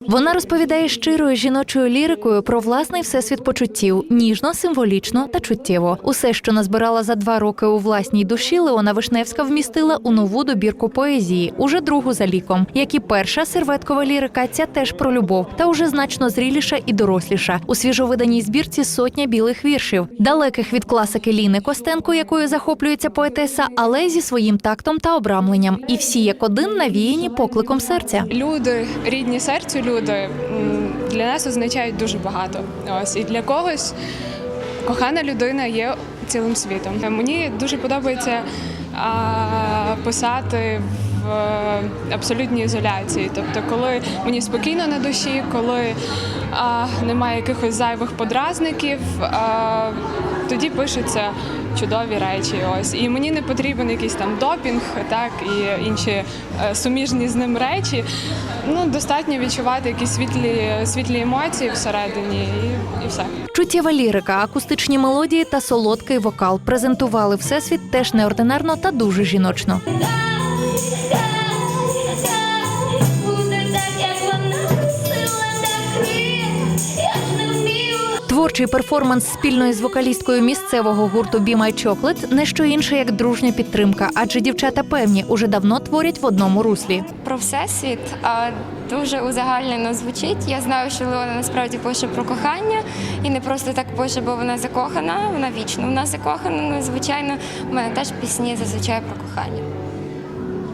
Вона розповідає щирою жіночою лірикою про власний всесвіт почуттів, ніжно, символічно та чуттєво. Усе, що назбирала за два роки у власній душі, Леона Вишневська вмістила у нову добірку поезії, уже другу за ліком. Як і перша серветкова лірика, ця теж про любов, та уже значно зріліша і доросліша. У свіжовиданій збірці сотня білих віршів, далеких від класики Ліни Костенко, якою захоплюється поетеса, але зі своїм тактом та обрамленням. І всі як один навіяні покликом серця. Люди, рідні серцю люди для нас означають дуже багато. Ось і для когось кохана людина є цілим світом. Мені дуже подобається писати в е, абсолютній ізоляції. Тобто, коли мені спокійно на душі, коли немає якихось зайвих подразників, тоді пишуться чудові речі. Ось і мені не потрібен якийсь там допінг, так і інші е, суміжні з ним речі. Ну достатньо відчувати якісь світлі світлі емоції всередині, і, і все. Чуттєва лірика, акустичні мелодії та солодкий вокал презентували всесвіт теж неординарно та дуже жіночно. Творчий перформанс спільно із вокалісткою місцевого гурту Be My Chocolate – не що інше, як дружня підтримка, адже дівчата певні уже давно творять в одному руслі. про всесвіт а, дуже узагальнено звучить. Я знаю, що Леона насправді пише про кохання і не просто так пише, бо вона закохана, вона вічно вона закохана. Ну, звичайно, в мене теж пісні зазвичай про кохання.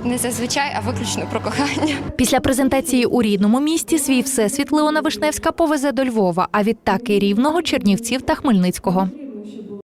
Не зазвичай, а виключно про кохання. Після презентації у рідному місті свій всесвіт Леона Вишневська повезе до Львова, а відтак і Рівного, Чернівців та Хмельницького.